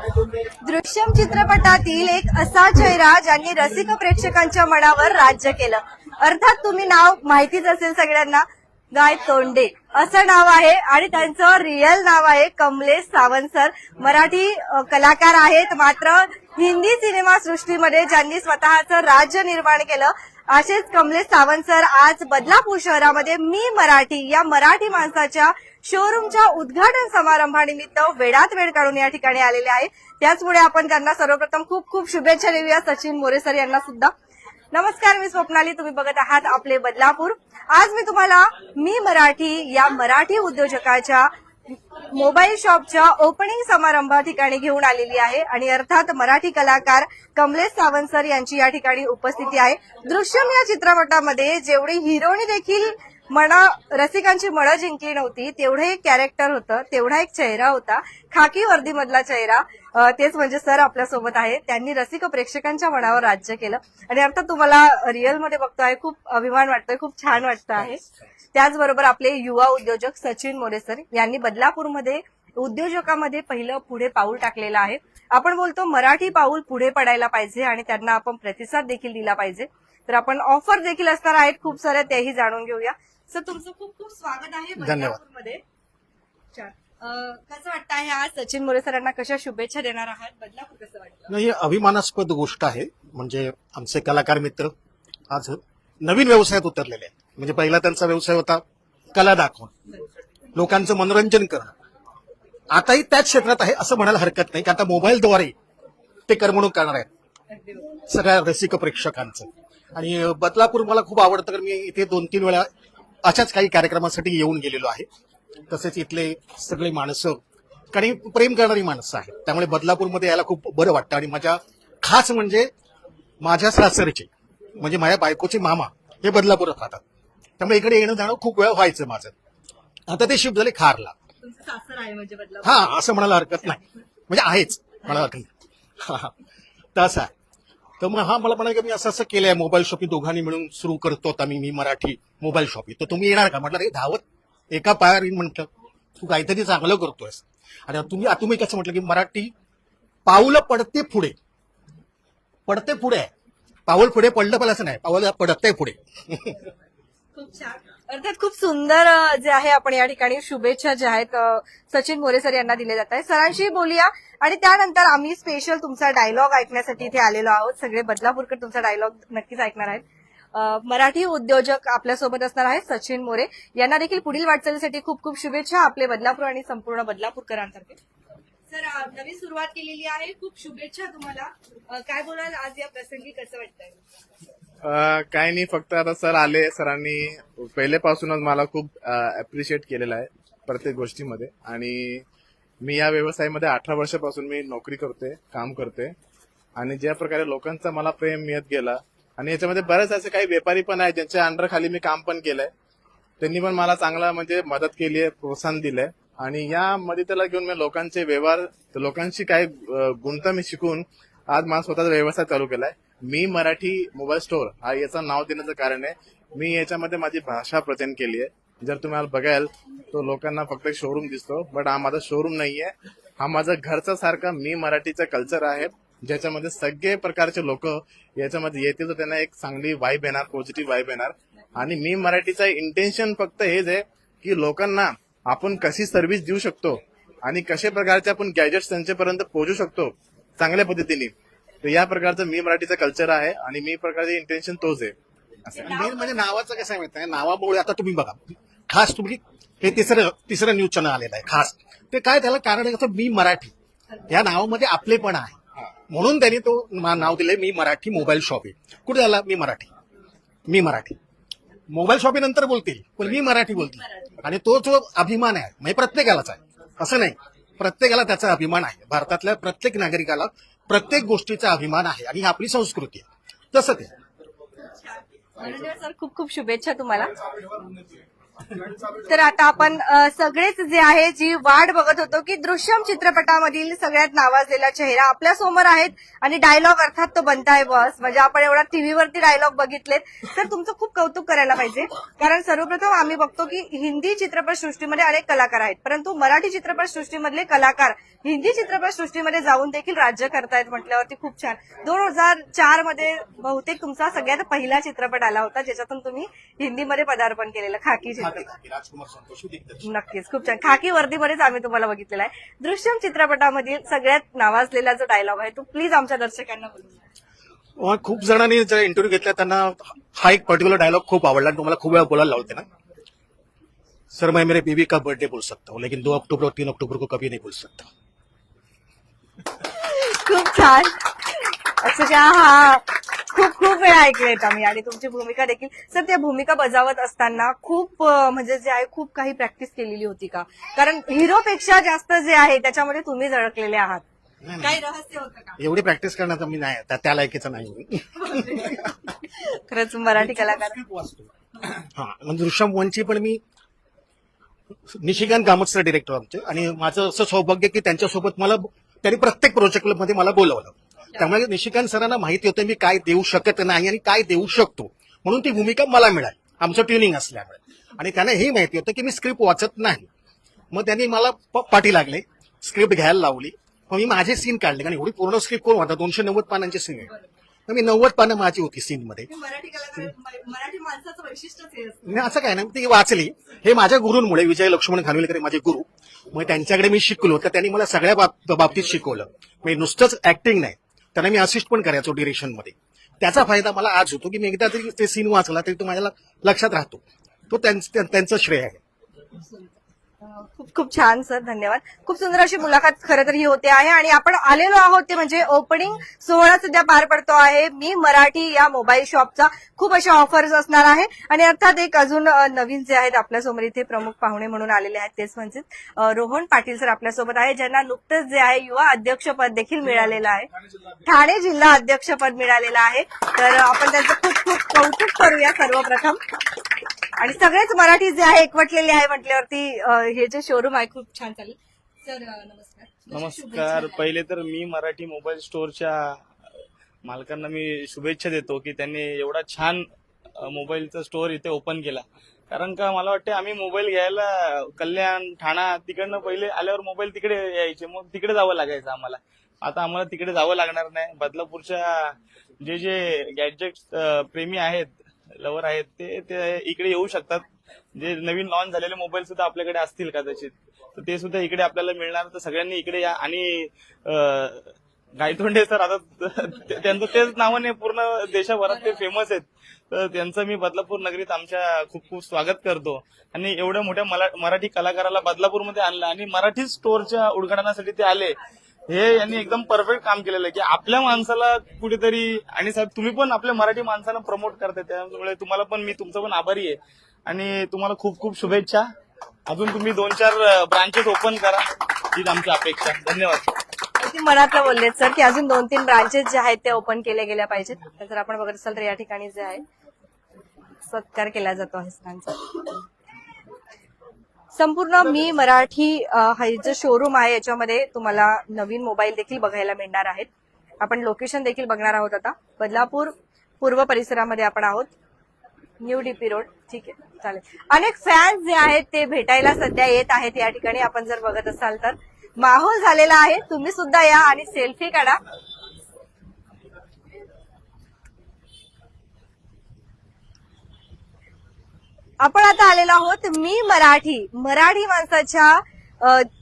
दृश्यम चित्रपटातील एक असा चेहरा ज्यांनी रसिक प्रेक्षकांच्या मनावर राज्य केलं. अर्थात तुम्ही नाव माहितीच असेल सगळ्यांना. गाय तोंडे. असं नाव आहे आणि त्यांचं रिअल नाव आहे कमलेश सावंत सर मराठी कलाकार आहेत मात्र हिंदी सिनेमा सृष्टीमध्ये ज्यांनी स्वतःचं राज्य निर्माण केलं असेच कमलेश सावंत सर आज बदलापूर शहरामध्ये मी मराठी या मराठी माणसाच्या शोरूमच्या उद्घाटन समारंभानिमित्त वेळात वेळ काढून या ठिकाणी आलेले आहे त्याचमुळे आपण त्यांना सर्वप्रथम खूप खूप शुभेच्छा देऊया. सचिन मोरे सर यांना सुद्धा. नमस्कार मी स्वप्नाली. तुम्ही बघत आहात आपले बदलापूर. आज मी तुम्हाला मी मराठी या मराठी उद्योजकाच्या मोबाईल शॉपच्या ओपनिंग समारंभा ठिकाणी घेऊन आलेली आहे. आणि अर्थात मराठी कलाकार कमलेश सावंत सर यांची या ठिकाणी उपस्थिती आहे. दृश्यम या चित्रपटामध्ये जेवढी हिरोनी देखील मना रसिकांची मनं जिंकली नव्हती तेवढं एक कॅरेक्टर होतं तेवढा एक चेहरा होता खाकी वर्दीमधला चेहरा अं, तेच म्हणजे सर आपल्यासोबत आहे त्यांनी रसिक प्रेक्षकांच्या मनावर राज्य केलं. आणि अर्थात तुम्हाला रिअलमध्ये बघतोय खूप अभिमान वाटतोय खूप छान वाटतं आहे. त्याचबरोबर आपले युवा उद्योजक सचिन मोरे सर यांनी बदलापूरमध्ये उद्योजकामध्ये पहिलं पुढे पाऊल टाकलेलं आहे. आपण बोलतो मराठी पाऊल पुढे पडायला पाहिजे आणि त्यांना आपण प्रतिसाद देखील दिला पाहिजे. तर आपण ऑफर देखील असणार आहेत खूप साऱ्या तेही जाणून घेऊया. सर तुमचं खूप खूप स्वागत आहे धन्यवाद. बदलापूरमध्ये. कसं वाटतं आहे आज सचिन मोरे सरांना कशा शुभेच्छा देणार आहात? बदलापूर कसं वाटतं? नाही अभिमानास्पद गोष्ट आहे. म्हणजे आमचे कलाकार मित्र आज नवीन व्यवसायात उतरलेले आहेत. म्हणजे पहिला त्यांचा व्यवसाय होता कला दाखवून लोकांचं मनोरंजन करणं. आताही त्याच क्षेत्रात आहे असं म्हणायला हरकत नाही. कारण आता मोबाईलद्वारे ते करमणूक करणार आहेत. सगळ्या रसिक प्रेक्षकांचं. आणि बदलापूर मला खूप आवडतं कारण मी इथे दोन तीन वेळा अशाच काही कार्यक्रमासाठी येऊन गेलेलो आहे. तसेच इथले सगळे माणसं काही प्रेम करणारी माणसं आहेत. त्यामुळे बदलापूरमध्ये यायला खूप बरं वाटतं. आणि माझ्या खास म्हणजे माझ्या सासरचे म्हणजे माझ्या बायकोचे मामा हे बदलापूरात राहतात. त्यामुळे इकडे येणं जाणं खूप वेळ व्हायचं माझं. आता ते शिफ्ट झाले खारला. म्हणजे हा असं म्हणायला हरकत नाही. म्हणजे आहेच म्हणायला हरकत नाही. हा, हा. तसं आहे. तर मग हा मला म्हणाल की मी असं असं केलंय मोबाईल शॉपिंग दोघांनी मिळून सुरू करतो आम्ही मी मराठी मोबाईल शॉपिंग तर तुम्ही येणार का? म्हटलं रे धावत एका पायावर येईन म्हटलं. तू काहीतरी चांगलं करतोयस. आणि तुम्ही तुम्ही कसं म्हटलं की मराठी पाऊलं पडते पुढे. पडते पुढे. आहे पाऊल पुढे पडलं पण असं नाही. पाऊल पडतंय पुढे. खूप छान. अर्थात खूप सुंदर जे आहे आपण या ठिकाणी शुभेच्छा ज्या आहेत सचिन मोरे सर यांना दिले जात आहे सरांशी बोलूया. आणि त्यानंतर आम्ही स्पेशल तुमचा डायलॉग ऐकण्यासाठी इथे आलेलो आहोत. सगळे बदलापूरकर तुमचा डायलॉग नक्कीच ऐकणार आहेत. मराठी उद्योजक आपल्यासोबत असणार आहेत सचिन मोरे. यांना देखील पुढील वाटचालीसाठी खूप खूप शुभेच्छा आपले बदलापूर आणि संपूर्ण बदलापूरकरांतर्फे. सर नवीन सुरुवात केलेली आहे. खूप शुभेच्छा तुम्हाला. काय बोलाल? आज या प्रसंगी कसं वाटतंय? काय नाही फक्त आता सर आले. सरांनी पहिलेपासूनच मला खूप अप्रिशिएट केलेलं आहे प्रत्येक गोष्टीमध्ये. आणि मी या व्यवसायामध्ये अठरा वर्षापासून मी नोकरी करते काम करते. आणि ज्या प्रकारे लोकांचा मला प्रेम मिळत गेला आणि याच्यामध्ये बरेच असे काही व्यापारी पण आहेत ज्यांच्या अंडर खाली मी काम पण केलंय. त्यांनी पण मला चांगला म्हणजे मदत केली आहे प्रोत्साहन दिलंय. आणि यामध्ये त्याला घेऊन मी लोकांचे व्यवहार लोकांशी काही गुंत गुंता मी शिकून आज माझा स्वतःचा व्यवसाय चालू केलाय. मी मराठी मोबाईल स्टोअर हा याचं नाव देण्याचं कारण आहे. मी याच्यामध्ये माझी भाषा प्रचंड केली आहे. जर तुम्हाला बघाल तो लोकांना फक्त शोरूम दिसतो बट हा माझा शोरूम नाहीये. हा माझा घरचा सारखा मी मराठीचा कल्चर आहे. ज्याच्यामध्ये सगळे प्रकारचे लोक याच्यामध्ये येतील तर त्यांना एक चांगली वाईब येणार पॉझिटिव्ह वाईब येणार. आणि मी मराठीचा इंटेन्शन फक्त हेच आहे की लोकांना आपण कशी सर्व्हिस देऊ शकतो आणि कशा प्रकारचे आपण गॅजेट्स त्यांच्यापर्यंत पोहोचू शकतो चांगल्या पद्धतीने. तर या प्रकारचं मी मराठीचं कल्चर आहे आणि मी प्रकारचे इंटेन्शन तोच आहे. असं. मेन म्हणजे नावाचं कसं आहे माहिती आहे? नावामुळे आता तुम्ही बघा. खास तुम्ही हे तिसरं तिसरं न्यूज चॅनल आलेलं आहे खास. ते काय त्याला कारण आहे कसं? मी मराठी. या नावामध्ये आपलेपण आहे. म्हणून त्यांनी तो मा- नाव दिलंय मी मराठी मोबाईल शॉप आहे कुठे झाला? मी मराठी. मी मराठी. मोबाईल शॉपी नंतर बोलतील पण मी मराठी बोलतील. आणि तो जो अभिमान आहे. म्हणजे प्रत्येकालाच आहे. असं नाही. प्रत्येकाला त्याचा अभिमान आहे. भारतातल्या प्रत्येक नागरिकाला प्रत्येक गोष्टीचा अभिमान आहे आणि ही आपली संस्कृती आहे. तसं ते. सर खूप खूप शुभेच्छा तुम्हाला. तर आता आपण सगळेच जे आहे जी वाट बघत होतो की दृश्यम चित्रपटामधील सगळ्यात नावाजलेला चेहरा आपल्यासमोर आहेत आणि डायलॉग अर्थात तो बनताय बस. म्हणजे आपण एवढा टीव्हीवरती डायलॉग बघितलेत. तर तुमचं खूप कौतुक करायला पाहिजे. कारण सर्वप्रथम आम्ही बघतो की हिंदी चित्रपट सृष्टीमध्ये अनेक कलाकार आहेत. परंतु मराठी चित्रपट सृष्टीमधले कलाकार हिंदी चित्रपट सृष्टीमध्ये जाऊन देखील राज्य करतायत म्हटल्यावरती खूप छान. दोन हजार चारमध्ये बहुतेक तुमचा सगळ्यात पहिला चित्रपट आला होता ज्याच्यातून तुम्ही हिंदीमध्ये पदार्पण केलेलं खाकी चित्रपट. राजकुमार संतोषी दिग्दर्शक नक्कीच. खूप छान. खाकी वर्दीमध्येच आम्ही तुम्हाला बघितलेला आहे. दृश्यम चित्रपटामधील सगळ्यात नावाजलेला जो डायलॉग आहे तो प्लीज आमच्या दर्शकांना बोलू अ, खूप जणांनी जर इंटरव्ह्यू घेतला त्यांना हा एक पर्टिक्युलर डायलॉग खूप आवडला. आणि तुम्हाला खूप वेळा बोलायला लावते ना? सर मैं मेरे बीवी का बर्थडे बोल सकता हूँ लेकिन दो अक्टूबर और तीन अक्टूबर को कभी नहीं बोल सकता। खूप छान. अक्षरशः हा. खूप खूप वेळा ऐकलेत आम्ही आणि तुमची भूमिका देखील. सर त्या भूमिका बजावत असताना खूप म्हणजे जे आहे खूप काही प्रॅक्टिस केलेली होती का? कारण हिरोपेक्षा जास्त जे आहे त्याच्यामध्ये तुम्ही झळकलेले आहात. काही रहस्य होतं का? एवढी प्रॅक्टिस करण्याचा मी नाही त्या- लायकीचा नाही. खरंच मराठी कलाकार. हा म्हणजे दृश्यम वनची पण मी निशिकांत सर डिरेक्टर आमचे आणि माझं असं सौभाग्य की त्यांच्यासोबत मला त्यांनी प्रत्येक प्रोजेक्टमध्ये मला बोलवलं. त्यामुळे निशिकांत सरांना माहिती होतं मी काय देऊ शकत नाही आणि काय देऊ शकतो. म्हणून ती भूमिका मला मिळाली. आमचं ट्युनिंग असल्यामुळे. आणि त्यांना हे माहिती होतं की मी स्क्रिप्ट वाचत नाही. मग त्यांनी मला पाठी लागले. स्क्रिप्ट घ्यायला लावली. मग मी माझे सीन काढले. कारण एवढी पूर्ण स्क्रिप्ट कोण होता दोनशे नव्वद पानांचे सीन आहे. मग मी नव्वद पानं माझी होती सीन मध्ये. नाही असं काय नाही. ती वाचली. हे माझ्या गुरूंमुळे विजय लक्ष्मण खानविलकर माझे गुरु. मग त्यांच्याकडे मी शिकलो. तर त्यांनी मला सगळ्या बाब- बाबतीत शिकवलं. म्हणजे नुसतंच ऍक्टिंग नाही. त्यांना मी असिस्ट पण करायचो डिरेक्शनमध्ये. त्याचा फायदा मला आज होतो की मी एकदा तरी ते सीन वाचला तरी तो माझ्या लक्षात राहतो. तो त्यांचं श्रेय आहे. खूप खूप छान सर. धन्यवाद. खूप सुंदर अशी मुलाखत खरं तर ही होते आहे आणि आपण आलेलो आहोत ते म्हणजे ओपनिंग सोहळा सध्या पार पडतो आहे. मी मराठी या मोबाईल शॉपचा खूप अशा ऑफर्स असणार आहे. आणि अर्थात एक अजून नवीन जे आहेत आपल्यासमोर इथे प्रमुख पाहुणे म्हणून आलेले आहेत तेच म्हणजे रोहन पाटील सर आपल्यासोबत आहे ज्यांना नुकतंच जे आहे युवा अध्यक्षपद देखील मिळालेलं आहे. ठाणे जिल्हा अध्यक्षपद मिळालेलं आहे. तर आपण त्यांचं खूप खूप कौतुक करूया सर्वप्रथम. आणि सगळेच मराठी जे आहे एकवटलेले आहे म्हटल्यावरती अ, हे जे शोरूम आहे खूप छान चालेल. सर अ, नमस्कार. नमस्कार. पहिले तर मी मराठी मोबाईल स्टोअरच्या मालकांना मी शुभेच्छा देतो की त्यांनी एवढा छान अ, मोबाईलचा स्टोअर इथे ओपन केला. कारण का मला वाटतं आम्ही मोबाईल घ्यायला कल्याण ठाणा तिकडनं पहिले आल्यावर मोबाईल तिकडे यायचे. मग तिकडे जावं लागायचं आम्हाला. आता आम्हाला तिकडे जावं लागणार नाही. बदलापूरच्या जे जे गॅजेट प्रेमी आहेत लवर आहेत ते ते इकडे येऊ शकतात. जे नवीन लॉन्च झालेले मोबाईल सुद्धा आपल्याकडे असतील कदाचित. तर ते सुद्धा इकडे आपल्याला मिळणार. तर सगळ्यांनी इकडे या आणि गायतोंडे सर आता त्यांचं तेच नावाने पूर्ण देशभरात ते फेमस आहेत. तर त्यांचं मी बदलापूर नगरीत आमच्या खूप खूप स्वागत करतो. आणि एवढ्या मोठ्या मराठी कलाकाराला बदलापूरमध्ये आणलं आणि मराठी स्टोरच्या उद्घाटनासाठी ते आले. हे यांनी एकदम परफेक्ट काम केलेलं आहे की आपल्या माणसाला कुठेतरी आणि साहेब तुम्ही पण आपल्या मराठी माणसाला प्रमोट करताय त्यामुळे तुम्हाला पण मी तुमचा पण आभारी आहे. आणि तुम्हाला खूप खूप शुभेच्छा. अजून तुम्ही दोन चार ब्रांचेस ओपन करा. हीच आमची अपेक्षा. धन्यवाद. अगदी मनातलं बोललेत सर की अजून दोन तीन ब्रांचेस जे आहेत ते ओपन केल्या गेल्या पाहिजेत. तर जर आपण बघत असाल तर या ठिकाणी जे आहे सत्कार केला जातो आहे सरांचा संपूर्ण मी मराठी हा जो शोरूम आहे याच्यामध्ये तुम्हाला नवीन मोबाईल देखील बघायला मिळणार आहेत. आपण लोकेशन देखील बघणार आहोत आता. बदलापूर पूर्व परिसरामध्ये आपण आहोत. न्यू डीपी रोड ठीक आहे. चालेल. अनेक फॅन्स जे आहेत ते भेटायला सध्या येत आहेत. या ठिकाणी आपण जर बघत असाल तर. माहोल झालेला आहे. तुम्ही सुद्धा या आणि सेल्फी काढा. आपण आता आलेलो आहोत मी मराठी. मराठी माणसाच्या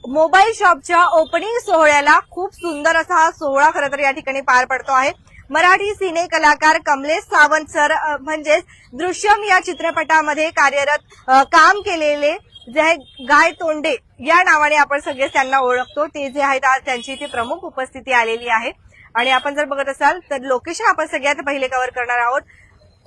मोबाईल शॉपच्या ओपनिंग सोहळ्याला खूप सुंदर असा हा सोहळा खरं तर या ठिकाणी पार पडतो आहे. मराठी सिने कलाकार कमलेश सावंत सर म्हणजेच दृश्यम या चित्रपटामध्ये कार्यरत काम केलेले जे आहे गाय तोंडे या नावाने आपण सगळे त्यांना ओळखतो. ते जे आहेत आज त्यांची इथे प्रमुख उपस्थिती आलेली आहे. आणि आपण जर बघत असाल तर लोकेशन आपण सगळ्यात पहिले कव्हर करणार आहोत.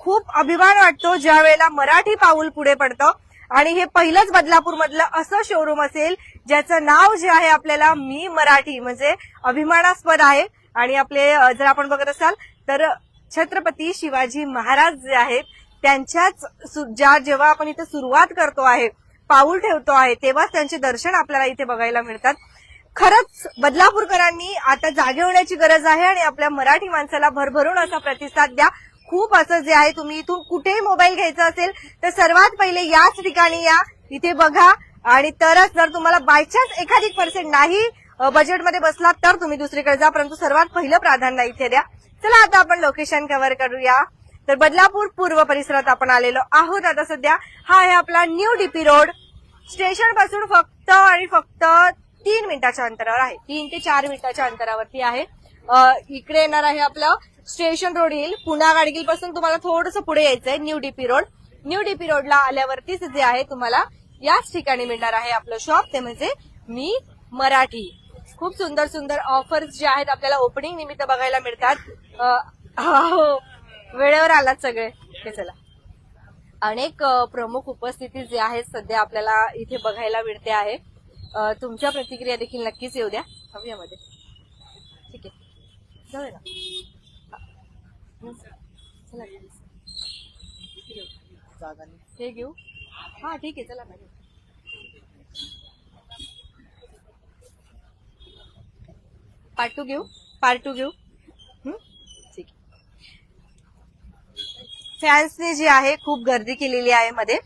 खूप अभिमान वाटतो ज्या वेळेला मराठी पाऊल पुढे पडतं. आणि हे पहिलंच बदलापूर मधलं असं शोरूम असेल ज्याचं नाव जे आहे आपल्याला मी मराठी म्हणजे अभिमानास्पद आहे. आणि आपले जर आपण बघत असाल तर छत्रपती शिवाजी महाराज जे आहेत त्यांच्याच ज्या जेव्हा आपण इथे सुरुवात करतो आहे पाऊल ठेवतो आहे तेव्हाच त्यांचे दर्शन आपल्याला इथे बघायला मिळतात. खरंच बदलापूरकरांनी आता जागे होण्याची गरज आहे आणि आपल्या मराठी माणसाला भरभरून असा प्रतिसाद द्या. खूप असं जे आहे तुम्ही इथून कुठेही मोबाईल घ्यायचा असेल तर सर्वात पहिले याच ठिकाणी या. इथे बघा. आणि तरच जर तुम्हाला बायचान्स एखादी पर्सेंट नाही बजेटमध्ये बसला तर तुम्ही दुसरीकडे जा. परंतु सर्वात पहिलं प्राधान्य इथे द्या. चला आता आपण लोकेशन कव्हर करूया. तर बदलापूर पूर्व परिसरात आपण आलेलो आहोत. आता सध्या हा आहे आपला न्यू डीपी रोड स्टेशनपासून फक्त आणि फक्त तीन मिनिटाच्या अंतरावर आहे. तीन ते चार मिनिटाच्या अंतरावरती आहे. इकडे येणार आहे आपलं स्टेशन रोड येईल पुन्हा गाडगीलपासून तुम्हाला थोडंसं पुढे यायचंय new DP road new DP रोडला आल्यावरतीच जे आहे तुम्हाला याच ठिकाणी मिळणार आहे आपलं शॉप ते म्हणजे मी मराठी. खूप सुंदर सुंदर ऑफर्स जे आहेत आपल्याला ओपनिंग निमित्त बघायला मिळतात. हो, वेळेवर आलात सगळे. हे चला. अनेक प्रमुख उपस्थिती जे आहेत सध्या आपल्याला इथे बघायला मिळते आहे. तुमच्या प्रतिक्रिया देखील नक्कीच येऊ द्या. हव्यामध्ये ठीक आहे. जाऊया चला हे घेऊ? हा ठीक आहे चला मॅडम पार्ट टू घेऊ? पार्ट टू घेऊ? ठीक फॅन्सने जी आहे खूप गर्दी केलेली आहे मध्ये.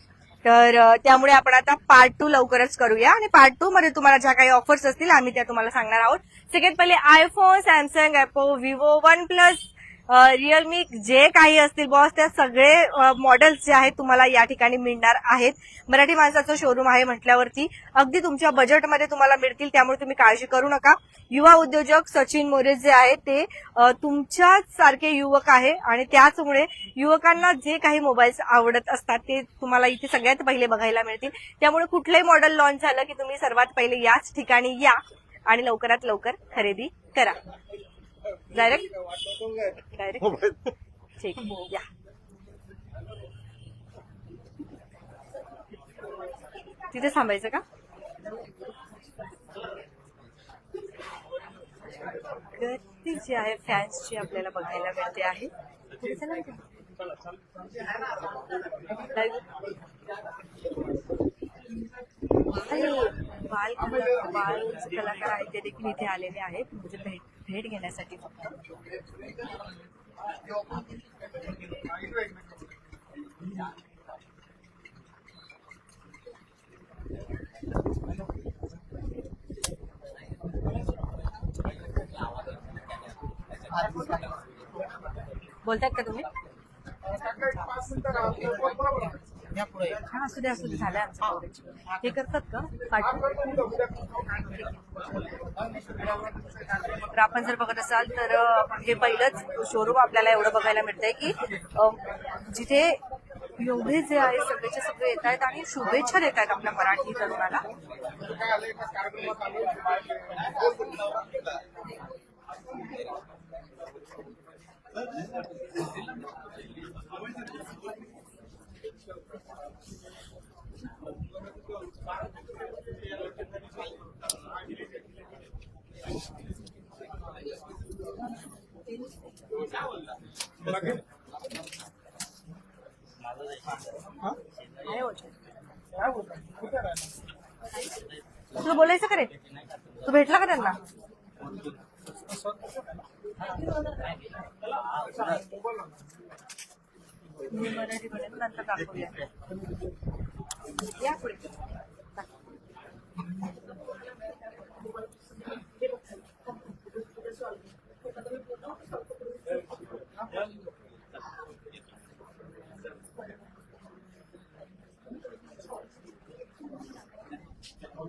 तर त्यामुळे आपण आता पार्ट टू लवकरच करूया. आणि पार्ट टू मध्ये तुम्हाला ज्या काही ऑफर्स असतील आम्ही त्या तुम्हाला सांगणार आहोत. सगळ्यात पहिले iPhone Samsung Oppo Vivo OnePlus Realme जे काही असतील बॉस त्या सगळे मॉडेल्स जे आहेत तुम्हाला या ठिकाणी मिळणार आहेत. मराठी माणसाचं शोरूम आहे म्हटल्यावरती अगदी तुमच्या बजेटमध्ये तुम्हाला मिळतील त्यामुळे तुम्ही काळजी करू नका. युवा उद्योजक सचिन मोरे जे आहेत ते तुमच्याच सारखे युवक आहे आणि त्याचमुळे युवकांना जे काही मोबाईल्स आवडत असतात ते तुम्हाला इथे सगळ्यात पहिले बघायला मिळतील. त्यामुळे कुठलंही मॉडेल लॉन्च झालं की तुम्ही सर्वात पहिले याच ठिकाणी या आणि लवकरात लवकर खरेदी करा. डायरेक्ट डायरेक्ट ठीक या तिथे थांबायचं का? गर्दी जी आहे फॅन्सची आपल्याला बघायला मिळते आहे. बाल बाल कलाकार आहेत ते देखील इथे आलेले आहेत. म्हणजे भेट भेट घेण्यासाठी फक्त. बोलतायत का तुम्ही? हा असू दे असू दे. झालंय आमचं. हे. करतात का? तर आपण जर बघत असाल तर हे पहिलंच शोरूम आपल्याला एवढं बघायला मिळतंय की जिथे एवढे जे आहे सगळेचे सगळे येत आहेत आणि शुभेच्छा देत आहेत आपल्या मराठी तरुणाला. बोलायचं खरे तू भेटला का त्यांना? मराठी नंतर दाखवूया. या पुढे.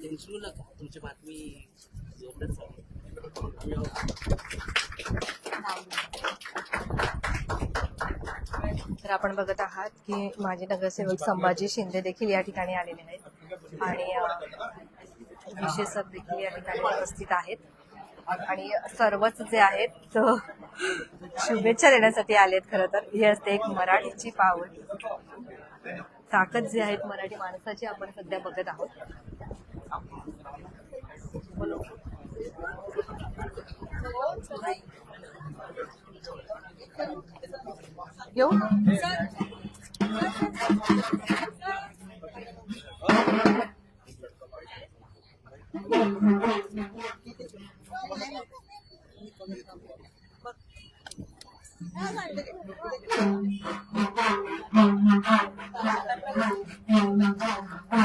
टेन्शन नका तुमची बातमी जोरदार चालू आहे. तर आपण बघत आहात की माजी नगरसेवक संभाजी शिंदे देखील या ठिकाणी आलेले आहेत. आणि विशेषक देखील या ठिकाणी उपस्थित आहेत. आणि सर्वच जे आहेत तो शुभेच्छा देण्यासाठी आलेत खरं तर. ही असते एक मराठीची पावल. ताकद जी आहेत मराठी माणसाची आपण सध्या बघत आहोत. बोलो. येऊ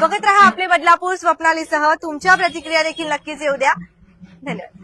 बघत रहा आपले बदलापूर स्वप्नालीसह. तुमच्या प्रतिक्रिया देखील नक्कीच येऊ द्या. धन्यवाद.